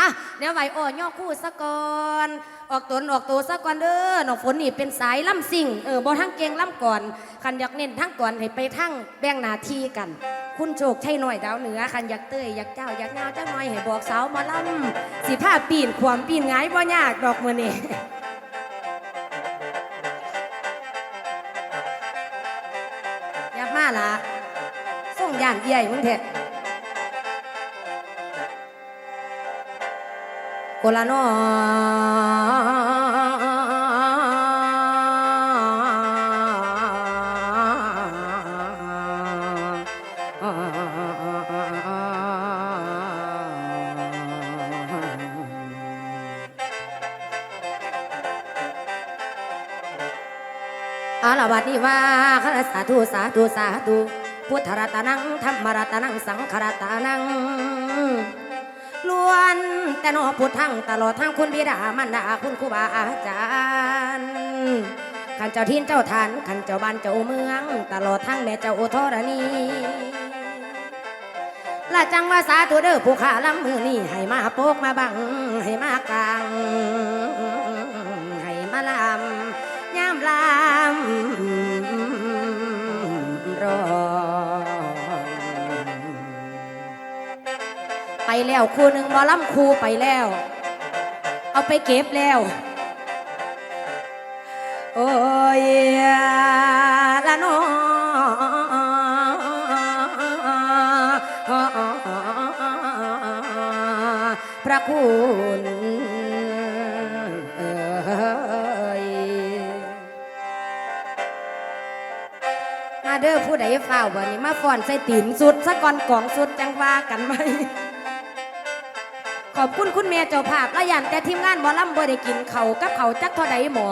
อะเดี๋ยวไหวอ่อนย่อคู่สะก่อนออกตนออกตัวสะก่อนเด้อน้องฝนนี่เป็นสายล่ำสิ่งเออบ่ทั้งเก่งล่ำก่อนคันอยากเน้นทั้งก่อนให้ไปทั้งแบ่งหน้าที่กัน คุณโชคชัยหน่อยดาวเหนือคันอยากเต้ยอยากเจ้าอยากเงาจังหน่อยให้บอกสาวมาล่ำสิผ้าปีนความปีนงายบ่ยากดอกมือนี่อย่ามาละส่งยานเอี่ยมึงเถอะ โกลานอาลาบัดนี้ว่าคณสาธุสาธุสาธุพุทธรัตนังธรรมรัตนังสังขรัตนัง ล้วน แต่นอพุทธังตลอดทั้งคุณบิดามันดาคุณครูบาอาจารย์ขันเจ้าทินเจ้าทานขันเจ้าบ้านเจ้าเมือง ตลอดทั้งแม่เจ้าอุทรณีละจังว่าสาธุเด้อผู้ขาลำมือนี่ให้มาโปกมาบังให้มากลางให้มาลำย่ำลำ แล้วครูหนึ่งมอลำครูไปแล้ว เอาไปเก็บแล้ว โอ้ยละน้อพระคุณเอ้ยมาเด้อผู้ใดเฝ้าบ่นี้มาฟ้อนใส่ตีนสุดสะก่อนกองสุดจังว่ากันไหม อบคุณคุณเมียเจ้าภาพและยันแต่ทีมงานบอลำบ่ได้กินเขากับเขาจักเท่าใดหมอ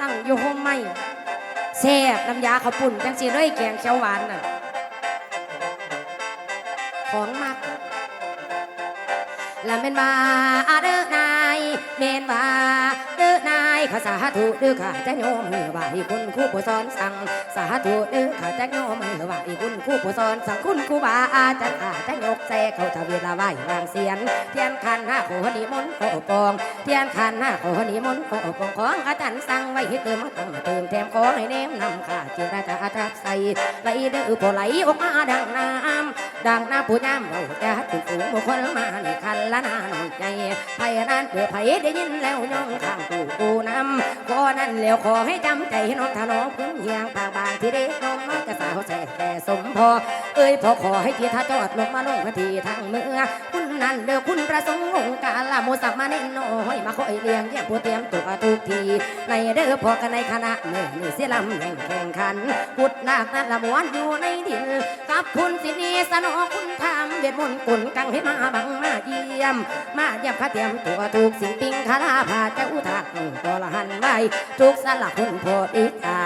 ตั้งอยู่ห้องไม่แซ่บน้ำยาข้าวปุ่นจังสีเลยแกงเขียวหวานน่ะของมากและเป็นมาเด้อ เมนบาเด้อนายข้าสาธุเด้อข้าจะโยมมือไหวคุณครูผู้สอนสั่งสาธุเด้อข้าจะโยมมือไหวคุณครูผู้สอนสั่งคุณครูบาอาจารย์ข้าจะยกแซ่เขาทวีละไหววางเสียนเทียนขันห้าโคนิมนต์โอปองเทียนขันห้าโคนิมนต์โอปองของอาจารย์สั่งไว้ให้เติมตั้งเติมแถมของให้เน้มนำข้าเจรจาทับใส่ไหลเด้อพอไหลออกมาดังน้ำ ดังน้ำผู้ย่ำเราจะถึงสูงบุคคลมาในคันละนาหน่อยใจไผ่นั้นเปิดไผ่ได้ยินแล้วย่องข้างตูกูน้ำขอนั้นแล้วขอให้จำใจน้องถ้าน้องพึ่งเฮียงปากบางที่เด็กน้องน้อยกระสาวแสแต่สมพอ เอ้ยพอขอให้ทีท่าจอดลงมาลงมาทีทางเมื่อคุณนั่นเด้อคุณประสงค์องค์การละโมสัมมาเนน้อยมาคอยเลี้ยงแย่ผู้เตรียมตัวทุกที ในเด้อพอกันในคณะเมื่อนี่เสียลำแห่งแข่งขันพุทธนาคนั้นละมวนอยู่ในดินกับคุณสินีสนอคุณทำเวทมนต์กุลกังให้มาบังมาเยี่ยม มาเยี่ยมข้าเตรียมตัวถูกสิ่งติงคาราพาเจ้าทักตัวละหันไว้ทุกสลักคุณโพธิตา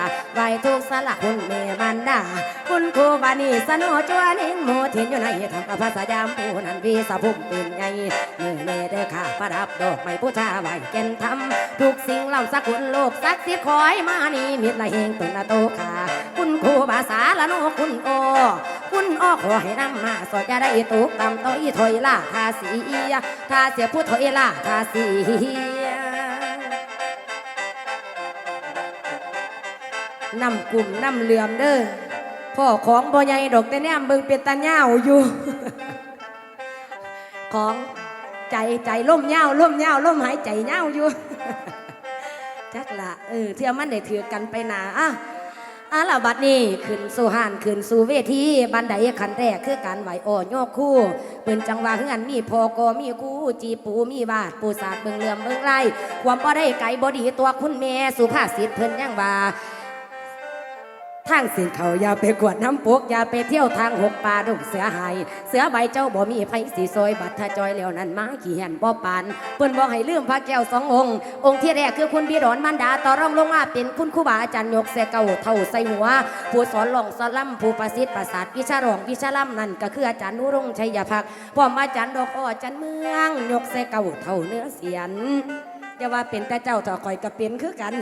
ทุกสลักคุณเมมันดา คุณครูบานีสนอจวนินโมทียนอยู่ในทำกับภาษายามผู้นั้นวีสะพุ่มเป็นไงเมื่อเนเด้อข้าประดับดอกไม้ผู้ชาไหวเกณฑ์ทำทุกสิ่งเหล่าสักคุณโลกสักสิคอยมานี่มิตรละเฮงตุนละโตขาคุณครูบาษาละโนคุณโอ คุณอ้อขอให้นำมาสอดอยาได้ตุกตำต้อยถอยล่าทาสีทาเสียผู้ถอยล่าทาสี นำกลุ่มนำเหลื่อมเด้อพ่อของบ่ใหญ่ดอกแต่แนมเบิงเป็นตาเหย้าอยู่ ของใจใจล่มเหย้าล่มเหย้าล่มหายใจเหย้าอยู่จักละเออเที่ยมันได้ถือกันไปหนาอะอาละบัดนี้ขึ้นสู่หานขึ้นสู่เวทีบันไดขันแรกคือการไหวอ่อโยกคู่ปืนจังหวะเฮือนมีพอกอมีคู่จีปูมีบาดปูสาดเบิงเหลื่อมเบิงไล่ความบ่ได้ไก่บ่ดีตัวคุณแม่สุภาษิตเพิ่นยังว่า ทางสินเขาอย่าไปกวดน้ำปกอย่าไปเที่ยวทางหกป่าดงเสือหาย เสือใบเจ้าบ่มีไผสีซอยบัตรทจอยแล้วนั้นมาขี่แหนบ่ปานเพิ่นบอกให้ลืมพระแก้วสององค์ องค์ที่แรกคือคุณบิดอนมันดาต่อรองลงมาเป็นคุณครูบาอาจารย์ยกเสเก่าเท่าใส่หัว ผู้สอนหลองสอนล่ำผู้ประสิทธิ์ประสาทวิชารองวิชาล่ำนั่นก็คืออาจารย์นุรงชัยพักพร้อมอาจารย์ดอกอ้ออาจารย์เมืองยกเสเก่าเท่าเนื้อเสียนอย่าว่าเป็นแต่เจ้าต่อคอยก็เป็นคือกัน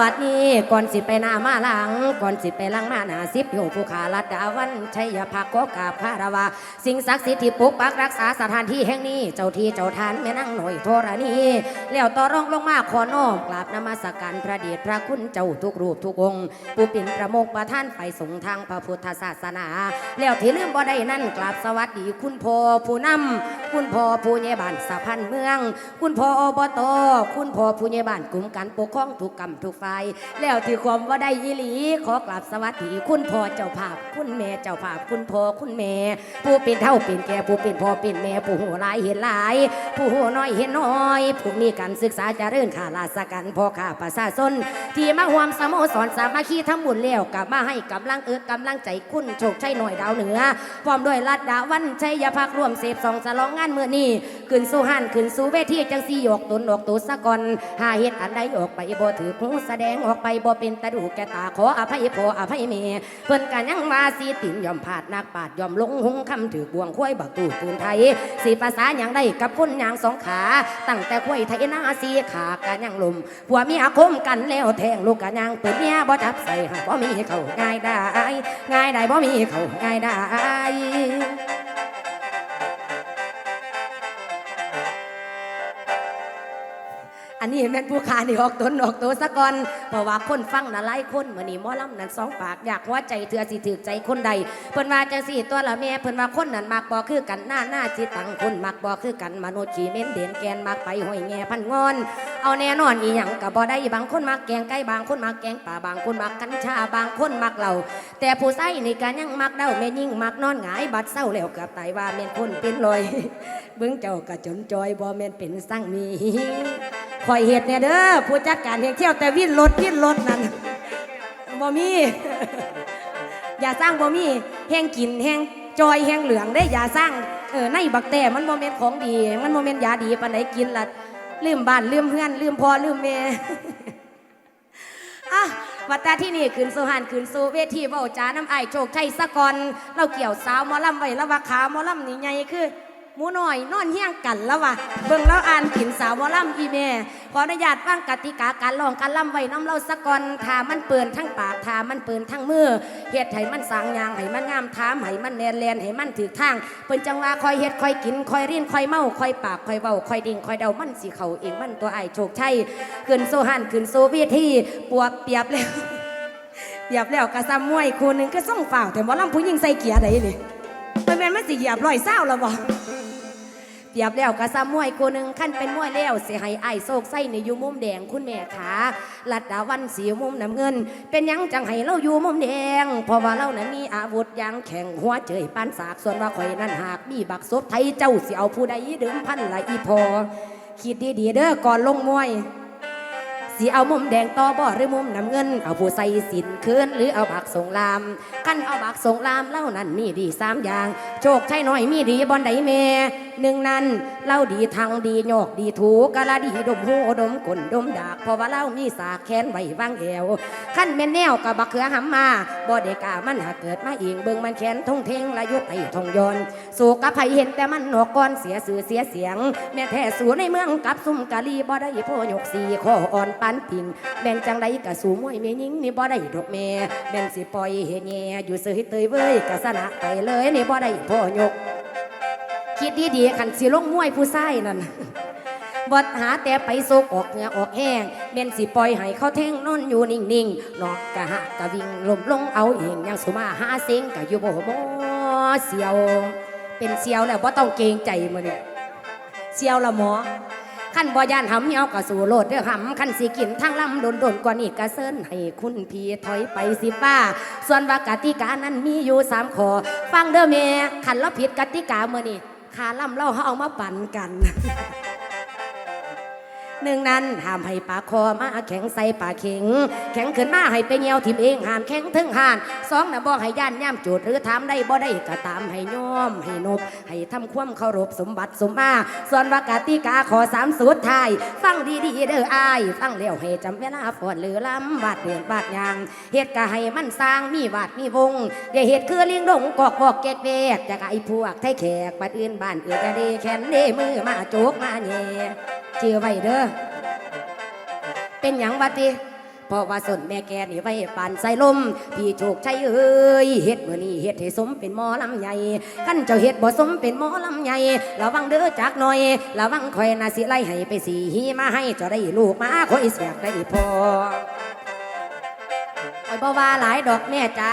วัดนี้ก่อนสิไปหน้ามาหลัง ก่อนสิไปลังมาหน้าสิบโยผู้ขาลัดดาวันชัยภักขอกาบคารวะสิ่งศักดิ์สิทธิ์ที่ปกปักรักษาสถานที่แห่งนี้ เจ้าที่เจ้าทานแม่นั่งหน่อยโทรณีแล้วต่อรองลงมาขอน้อมกราบนมัสการพระเดชพระคุณเจ้าทุกรูปทุกองค์ผู้เป็นประโมกประท่านไปสงทางพระพุทธศาสนา แล้วที่ลืมบ่ได้นั่นกราบสวัสดีคุณพ่อผู้นำคุณพ่อผู้ใหญ่บ้านสะพันเมือง คุณพ่ออบตคุณพ่อผู้ใหญ่บ้านกลุ่มการปกครองทุกกรรมทุกฝ่าย แล้วที่ความว่าได้ยีหลี ขอกราบสวัสดีคุณพ่อเจ้าภาพ คุณแม่เจ้าภาพ คุณพ่อคุณแม่ผู้เป็นเท่าเป็นแก่ผู้เป็นพ่อเป็นแม่ผู้หูหลายเห็นหลาย ผู้หูน้อยเห็นน้อยผู้มีการศึกษาเจะเรื่นขาลาสกันพ่อข้าประชาชนที่มาห่วมสโมสรสามัคคีทำบุญแล้วกลับมาให้กำลังเอิกกำลังใจคุณโชคชัยหน่อยดาวเหนือพร้อมด้วยรัดดาวันชัยพักร่วมเสพสองสลองงานเมื่อนี้ขึ้นสู่หันขึ้นสู่เวทีจังสีหยกตุนออกตัวสะก่อนหาเหตุอันใดออกไปบ่ถือหูแสดงออกไปบ่เป็นตาดูแกตาขออภัยพ่ออภัยแม่เพิ่นกันยังมาสีติ่มยอมผาดนักปาดยอมลงหงคำถือบวงควายบักตูดตูนไทยสีภาษาอย่างได้กับคนอย่างสองขา ตั้งแต่ควายไทยนาสีขากันยังลมผัวเมียคมกันแล้วแทงลูกกันยังเปิดเมียบ่จับใส่หาบ่มีเขาง่ายได้ง่ายได้บ่มีเขาง่ายได้ อันนี้แม่นผู้ขานี่ออกตนออกตัวซะก่อนเพราะว่าคนฟังน่ะหลายคนเมื้อนี้มอลำนั้นสองปากอยากหัวใจเถื่อสิถือใจคนใดเพิ่นว่าจังสี่ตัวละแม่เพิ่นว่าคนนั้นมักบ่คือกันหน้าหน้าสิตตังคนมักบ่คือกันมนุษย์ขี้เม็นเด่นแกนมักไปห้อยแง่พันงอน เอาแน่นอนอีหยังก็บ่ได้บางคนมักแกงไก่บางคนมักแกงป่าบางคนมักกัญชาบางคนมักเหล้าแต่ผู้ใส่นี่ก็ยังมักเด้าแม่ยิ่งมักนอนหงายบัดเศร้าแล้วเกับตายว่าแม่นคนเป็นลอยเบิ่งเจ้าก็จนจอยบ่แม่นเป็นสั่งมี คอยเฮ็ดแน่เด้อผู้จัดการเฮ็ดเที่ยวแต่วิ่นรถวิ่นรถนั่นบ่มีอย่าสร้างบ่มีแห้งกินแห้งจอยแห้งเหลืองได้อย่าสร้างเออในบักแต่มันบ่แม่นของดี มันบ่แม่นยาดีปานใดกินละลืมบ้านลืมเพื่อนลืมพ่อลืมแม่อะวัดตาที่นี่ขึ้นสุหันขึ้นสูเวทีเว้าจาน้ำไอโชคชัยสะกอนเราเกี่ยวสาวมอลำไว้แล้วว่าขามอลำนี่ใหญ่คือ หมูหน้อยนอนเฮี้ยงกันแล้ววะเบิ่งแล้วอ่านกินสาวหมอลำอีแม่ขออนุญาตฟังกติกาการลองการลำไว้น้ำเราสะกอนถ้ามันเปินทั้งปากถ้ามันเปินทั้งมือเฮ็ดให้มันสางยางให้มันงามถามให้มันแนนแลนให้มันถือทางเพิ่นจังว่าคอยเฮ็ดคอยกินคอยรินคอยเมาคอยปากคอยเว้าคอยดิ่งคอยเดามันสิเขาเองมันตัวไอโชคชัยขึ้นโซหันขึ้นโซเวทีปวบเปียบแล้วเปียบแล้วกระซ้ำมวยคู่หนึงก็ส่งฝ่าแต่บ่ลำผู้หญิงใส่เกียร์ใดนี่มันแม่นมันสิเหยียบร้อยเศร้าแล้วบ่ เตรียบแล้วกะซ้ำมวยคู่หนึงขั้นเป็นมวยแล้วเสียหายไอ้โศกไส่ในยูมุมแดงคุณแม่ขาลัดดาวันสีมุมน้ำเงิน เป็นยังจังให้เราอยู่มุมแดงเพราะว่าเรานั้นมีอาวุธยังแข็งหัวเจยปานสากส่วนว่าข่อยนั้นหากมีบักซบไทยเจ้าสิเอาผู้ใดเดิมพันละอีพอคิดดีๆเด้อก่อนลงมวย สิเอามุมแดงต่อบ่อหรือมุมน้ำเงิน เอาผู้ใส่สินคืนหรือเอาบักสงลามกันเอาบักสงลามเล่านั้นมีดีสามอย่าง โชคชัยน้อยมีดีบอนใดแม่หนึ่งนั้นเล่าดีทางดีโยกดีถูกะละดีดมหูดมกลดมดากเพราะว่าเล่ามีสากแขนไว้วางแอวขั้นแม่นแนวกับบักเขือหำมาบ่เดกามันหาเกิดมาเองเบิ่งมันแขนทงเทงละยุดไอทองยนสู่กับไผเห็นแต่มันหนอกก้อนเสียสื่อเสียเสียง แม่แท้สู่ในเมืองกับซุ่มกะลีบ่ได้พ่อยกสีข้ออ่อนปานปิงแม่นจังไดกะสู่มวยแม่ยิงนี่บ่ได้ดอกแม่แม่นสิปล่อยเฮแง่อยู่เสยเตยเว้ยกะสนะไปเลยนี่บ่ได้พ่อยก คิดดีๆคันสิลงมวยผู้ชายนั่นบดหาแต่ไปโซกออกเหงื่อออกแห้งเม่นสิปล่อยให้เขาแท่งนอนอยู่นิ่งๆนอกกะหักกะวิ่งลมลงเอาเองยังสุมาหาเสียงกะอยู่บ่หมอเสียว เป็นเสียวแล้วบ่ต้องเกรงใจมื้อนี้เสียวละหมอ ขั้นบ่ย่านหำเหี่ยวก็สู่โลดเด้อหำขั้นสิกินทางลำโดนๆกว่านี้กะเซินให้คุณพี่ถอยไปสิป้า ส่วนว่ากติกานั้นมีอยู่สามข้อฟังเด้อแม่ขันเราผิดกติกาเมื่อนี้ขาลำเราเขาเอามาปั่นกัน หนึ่งนั้นห้ามให้ปากคอมาแข็งใส่ปากเข็ง แข็งขึ้นมาให้ไปเงียวทิมเองห้ามแข็งถึงห่านสองนะบอกให้ย่านย่ำโจดหรือถามได้บ่ได้ก็ตามให้ยอมให้นบให้ทำความเคารพสมบัติสมมาส่วนว่ากติกาขอสามสุดท้ายฟังดีๆเด้ออายฟังแล้วให้จำเวลาฟอนหรือลำบาดเดือนบาดยางเหตุก็ให้มันสร้างมีวาดมีวงอย่าเหตุคือลิงดงกอกกอกแกกแวกจากไอ้พวกไทยแขกบัดอื่นบ้านเอือกะเดแขนเดมือมาโจกมาแย่เจือไว้เด้อ เป็นหยังวะติเพราะว่าสนแม่แกนี่ไว้ปานใส่ลม พี่โชคชัยเอ้ยเฮ็ดมื้อนี้เฮ็ดให้สมเป็นหมอลำใหญ่กันเจ้าเฮ็ดบ่สมเป็นหมอลำใหญ่ระวังเด้อจักหน่อยระวังคอยน่าสิไล่ให้ไปสีหีมาให้เจะได้ลูกมาคอยแสกได้พอคอยบ่ว่าหลายดอกแม่จ้า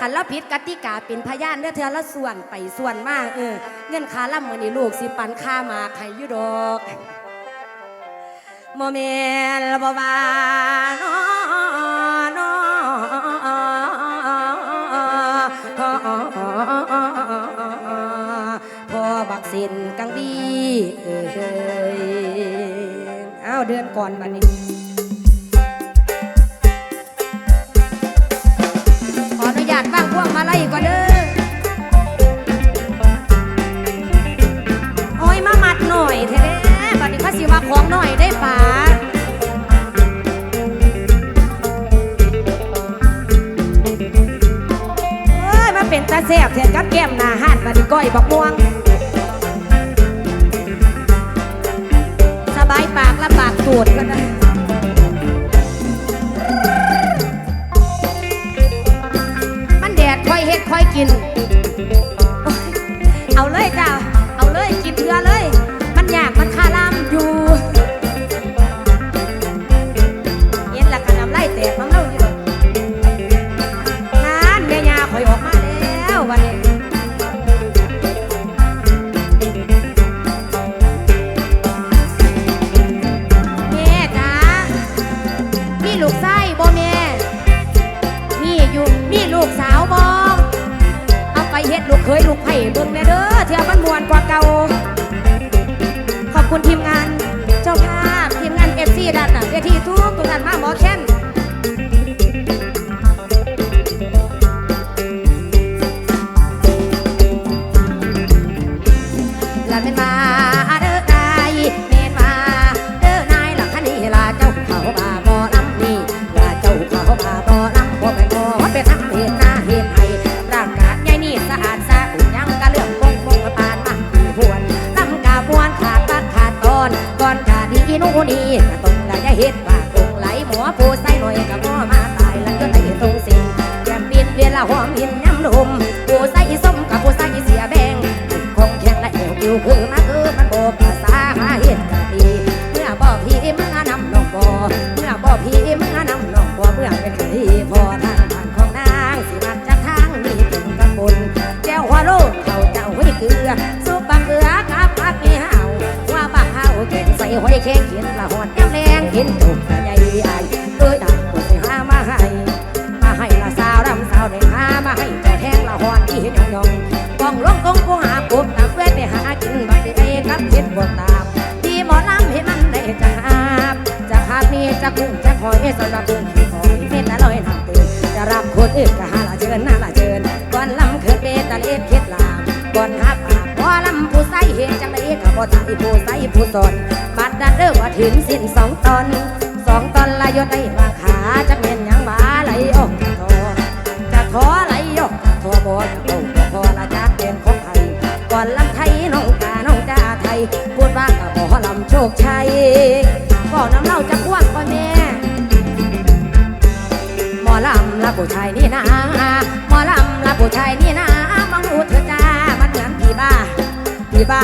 คันแล้วผิดกติกาเป็นพยานเด้อเทื่อละส่วนไปส่วนมากเออเงินคาลำมือนี้ลูกสิปันค่าหมาให้ยู่ดอก โมเมนต์บ่ว่านอนพอบักสินกังดีเอ้ยเอาเดือนก่อนบัดนี้ขออนุญาตบ้างพวกมาไล่ก่อนเด้อ เกลือซุปปลาเกลือกับผักมีห่าวว่าปลาห่าวแกงใส่หอยแข็งกินละหอนแก้มแรงกินจุกกะใหญ่ใหญ่เอ้ยดังกูสิหามาให้ มาให้ละสาวรำสาวเด็กหามาให้เจ้าแทงละหอนที่เห็นยองยองกองลงกองกูหาปุ๊บตาเวทไปหากินบัดนี้ไอ้กับเห็ดบนตามที่หมอลำให้มันได้จะหาบจะหาบนี่จะกุ้งจะหอยสำหรับกุ้งที่หอยเม็ดละลอยน้ำตื่นจะรับคนอื่นก็หาละเชิญหน้าละเชิญก่อนลำเขินเบตะเล็ดเข็ดลามก่อนหา บ่ตายผู้ใส่ผู้สอนบัดดันเด้อว่ถึงสิ้นสองตอนสองตอนละยศได้วาขาจักเม็นหยังบ้าไหลออกจากทอจะขอไหลยกจะทอบอจะโงจะพอละจากเป็นของไทยก่อนลำไทยน้องกาน้องจ้าไทยพูดว่ากับบ่ลำโชคชัยก็น้ำเล่าจะกว้างกว่าแม่หมอลำละผู้ชายนี่นะหมอลำละผู้ชายนี่นะมองดูเธอจ้ามันเหมือนผีบ้าผีบ้า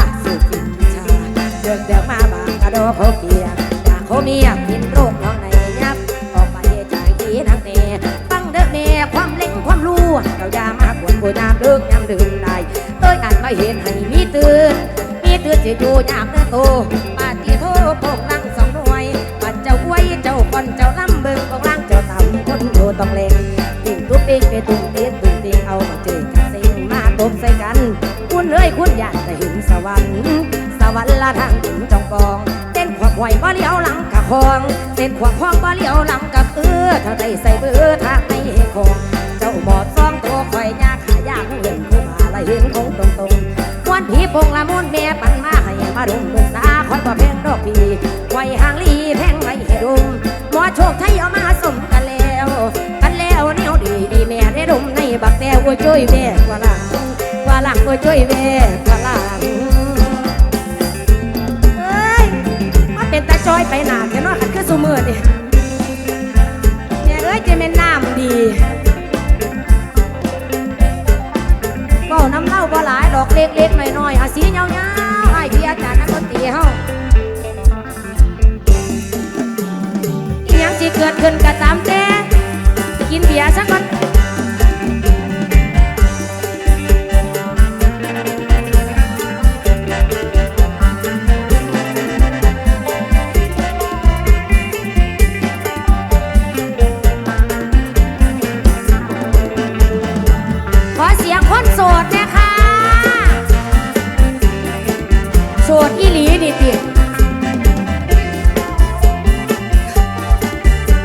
โดดเขาเกียอยากเขาเมียกินโรคน้องในยับ ออกไปจากทีนักเนฟังเด้อเนความเล็งความรู้เรายามากวนโบยามเลิกยามดื่มได้เอ้ยอ่านมาเห็นให้มีตื่นมีตื่นจะอยู่ยามเนื้อโต คองเต้นขวักคองบ่เลี้ยวหลังกะเอือถ้าได้ใส่เบือทางในคงเจ้าบอดซองตัวคอยยากขายากเงินผู้มาละเห็นคงตรงตรงวันผีพงละมุนแม่ปันมาให้มาดุมดุมสาคอยบ่แพงดอกพีไว้ห่างลีแพงไว้ให้ดุมหมอโชคไทยเอามาสมกันแล้ว กันแล้วแนวดีดีแม่ได้ดุมในบักแต้วโอ้ยช่วยแม่กว่าหลังกว่าหลังโอ้ยช่วยแม่กว่าหลัง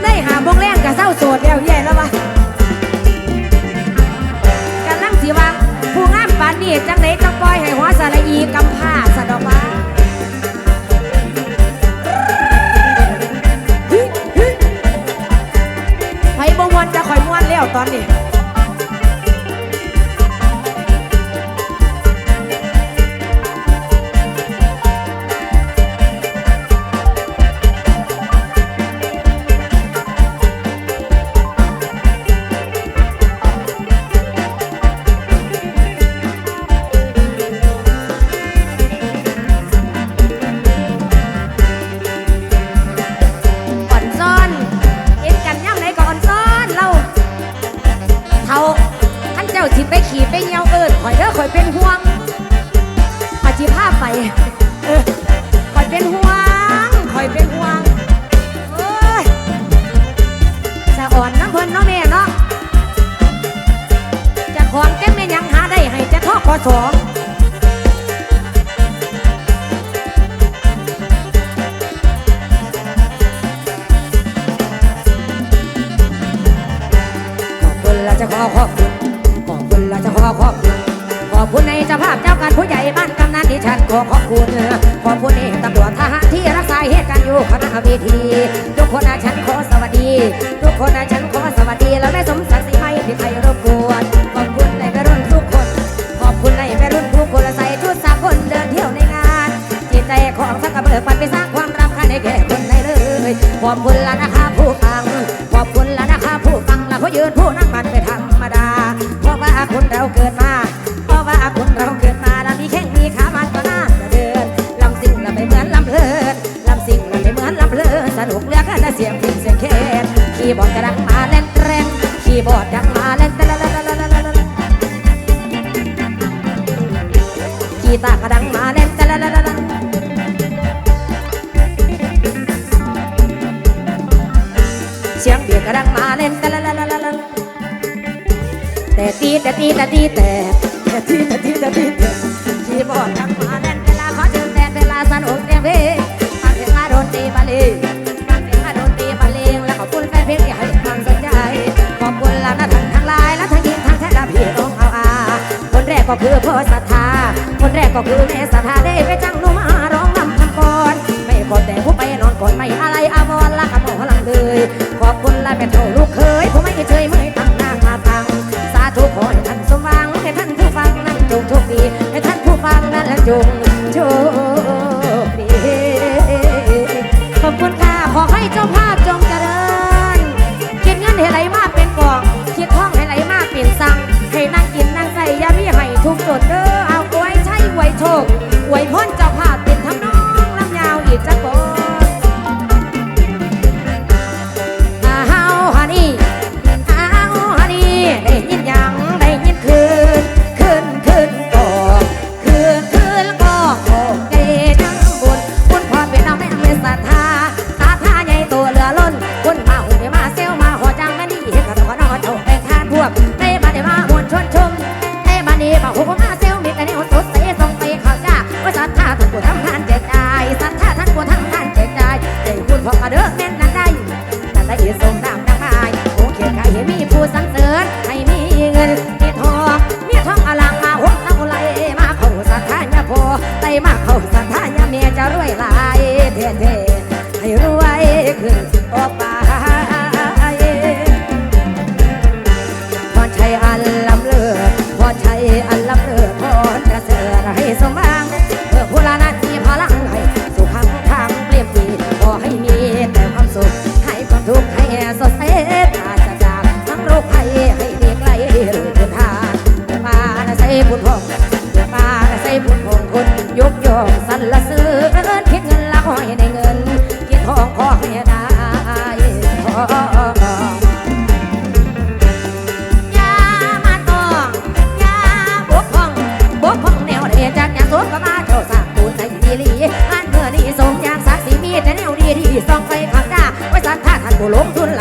ได้หาบงแรงกับเศร้าโสดแล้วแย่แล้ววะกำลังสิว่าผู้งามปานนี้จังไหนจะปล่อยให้หัวสารอีกำผ้าสะดอกว่าไผบ่มวนจะข่อยม่วนแล้วตอนนี้ นันดิฉันขอขอบคุณขอบคุณในตำรวจทหารที่รักษาเหตุการณ์อยู่คณะเวที ทุกคนนะฉันขอสวัสดี ทุกคนนะฉันขอสวัสดีแล้วแม่สมศักดิ์ศรีไม่ที่ใครรบกวนขอบคุณในวัยรุ่นทุกคน ขอบคุณในวัยรุ่นทุกคนใส่ชุดสากลเดินเที่ยวในงาน จิตใจของทั้งกระเบิดปันไปสร้างความรำคาญให้แก่คนในเลยขอบคุณละนะคะผู้ฟังขอบคุณละนะคะผู้ฟังและผู้ยืนผู้นั่งมันไปธรรมดาเพราะว่าคนเราเกิดมา ย์บอร์ดกระดังมาเล่นแรงคีย์บอร์ดดังมาเล่นแต่ละละละละละละละกีตาร์กระดังมาเล่นแต่ละละละละเสียงเบียดกระดังมาเล่นแต่ละละละละละแต่ตีแต่ตีแต่ตีแต่แต่ตีแต่ตีแต่ตีแต่ ก็คือพ่อศรัทธา คนแรกก็คือแม่ศรัทธาได้ไปจังหนูมาร้องนำคำก่อนไม่กดแต่ผู้ไปนอนก่อนไม่อะไรอาวรละกับหมอลังเลย ขอบคุณละแม่โทลูกเคยผู้ไม่เฉยไม่ตั้งหน้ามาตัง สาธุขอให้ท่านสมหวังให้ท่านผู้ฟังนั้นจงโชคดีให้ท่านผู้ฟังนั้นจงโชค อันเมื่อนี้สมอยางสักสีมีแต่แนวดีที่ส่องไปข้ากาไว้สักท่าท่านผู้ลงทุนล